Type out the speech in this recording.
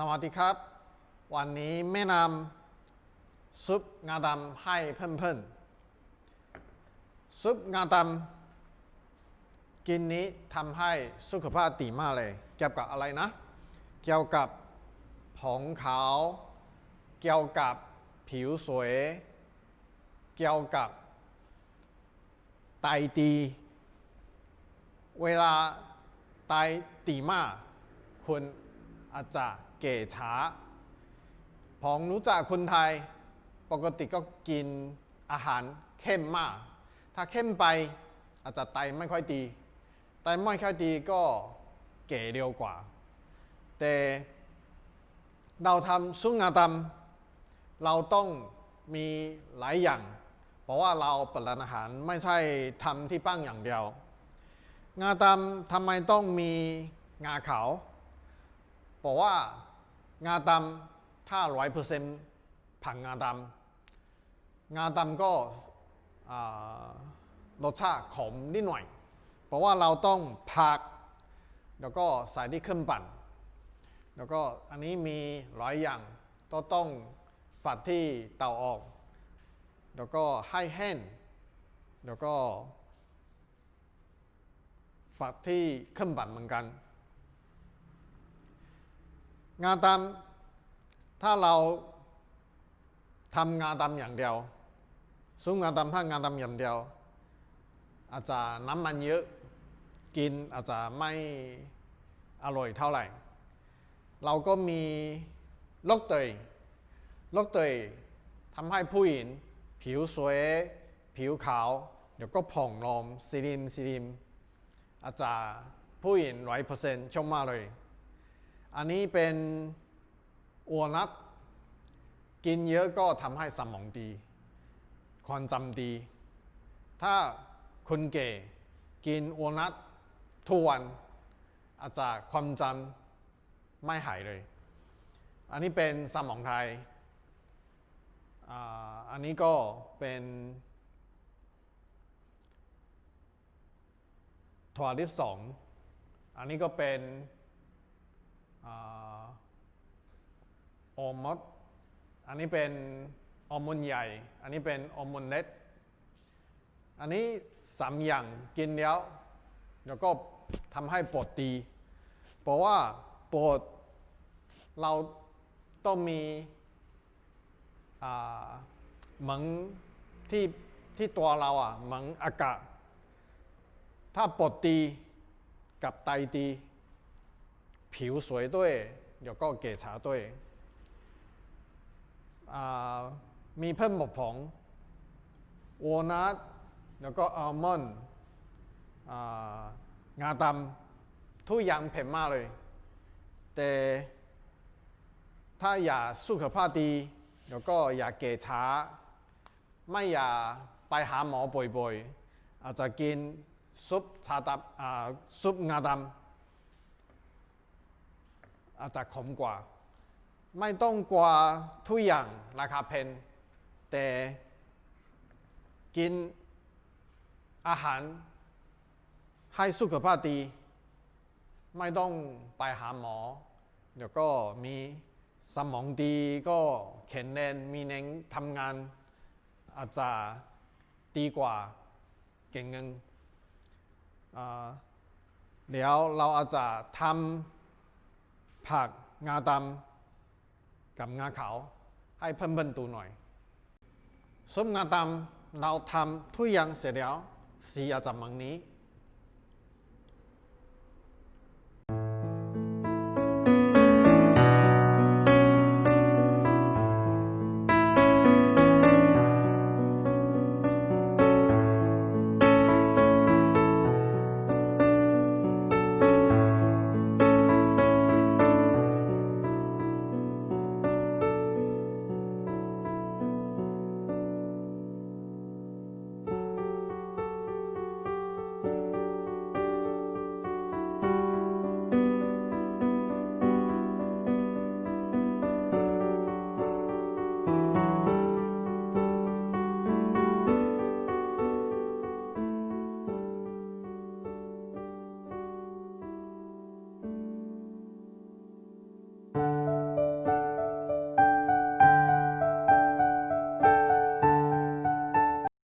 สวัสดีครับ วันนี้แม่นำซุปงาดำให้เพื่อนๆซุปงาดำกินนี้ทำให้สุขภาพดีมากเลย เกี่ยวกับอะไรนะ เกี่ยวกับผงขาว เกี่ยวกับผิวสวย เกี่ยวกับไตดี เวลาไตดีมากคุณ อาจจะเก่ช้าผมรู้จักคนไทย ปกติก็กินอาหารเข้มมาก ถ้าเข้มไปอาจจะไตไม่ค่อยดีไตไม่ค่อยดีก็เก๋เร็วกว่า แต่เราทำซุงาดำเราต้องมีหลายอย่าง เพราะว่าเราเปิดร้านอาหารไม่ใช่ทำที่ปั้งอย่างเดียว งาดำทำไมต้องมีงาขาว บอกว่างาดำถ้าร้อยเปอร์เซ็นต์ผังงาดำงาดำก็รสชาติขมนิดหน่อย เพราะว่าเราต้องผัก แล้วก็ใส่ที่เครื่องปั่น แล้วก็อันนี้มีหลายอย่างก็ต้องฝัดที่เตาออก แล้วก็ให้แห้ง แล้วก็ฝัดที่เครื่องปั่นเหมือนกัน งาดำถ้าเราทำงาดำอย่างเดียวซุ้มงาดำถ้างาดำอย่างเดียว อาจจะน้ำมันเยอะกินอาจจะไม่อร่อยเท่าไหร่ เราก็มีโรคเตยโรคเตยทำให้ผู้หญิงผิวสวย ผิวขาว เดี๋ยวก็ผ่องลมซิลินซิลินอาจจะผู้หญิงร้อยเปอร์เซ็นต์ชมมาเลย อันนี้เป็นอัวนัทกินเยอะก็ทำให้สมองดี ความจำดี ถ้าคนเก่กินอัวนัททุกวันอาจจะความจำไม่หายเลย อันนี้เป็นสมองไทยอ,อันนี้ก็เป็นถั่วลิสงอันนี้ก็เป็น โอมดอันนี้เป็นออมมุนใหญ่ อันนี้เป็นออมมุนเล็กอันนี้สามอย่างกินแล้วแล้วก็ทำให้ปวดดีเพราะว่าปวดเราต้องมีเหมือนที่ที่ตัวเราอะเหมือนอากาศ ถ้าปวดดีกับไตดี ผิวสวยด้วย เดี๋ยวก็เก๋ช้าด้วยอ่ามีเพิ่มหมกผงวอลนัทแล้วก็อัลมอนด์อ่างาดำทุกอย่างเผ็ดมากเลย แต่ถ้าอยากสุขภาพดี แล้วก็อยากเก๋ช้า ไม่อยากไปหาหมอบ่อยๆ อาจจะกินซุปชาดำอ่าซุปงาดำ อาจจะขมกว่า ไม่ต้องกลัวทุกอย่างราคาแพงแต่กินอาหารให้สุขภาพดี ไม่ต้องไปหาหมอ เดี๋ยวก็มีสมองดีก็แข็งแรงมีแรงทำงาน อาจจะดีกว่าเก่งเงินอ่าเดี๋ยวเราอาจจะทำ ผักงาดำกับงาขาว ให้เพื่อนๆดูหน่อยซุปงาดำเราทำทุกอย่างเสร็จแล้วสีอาจจะมังนี้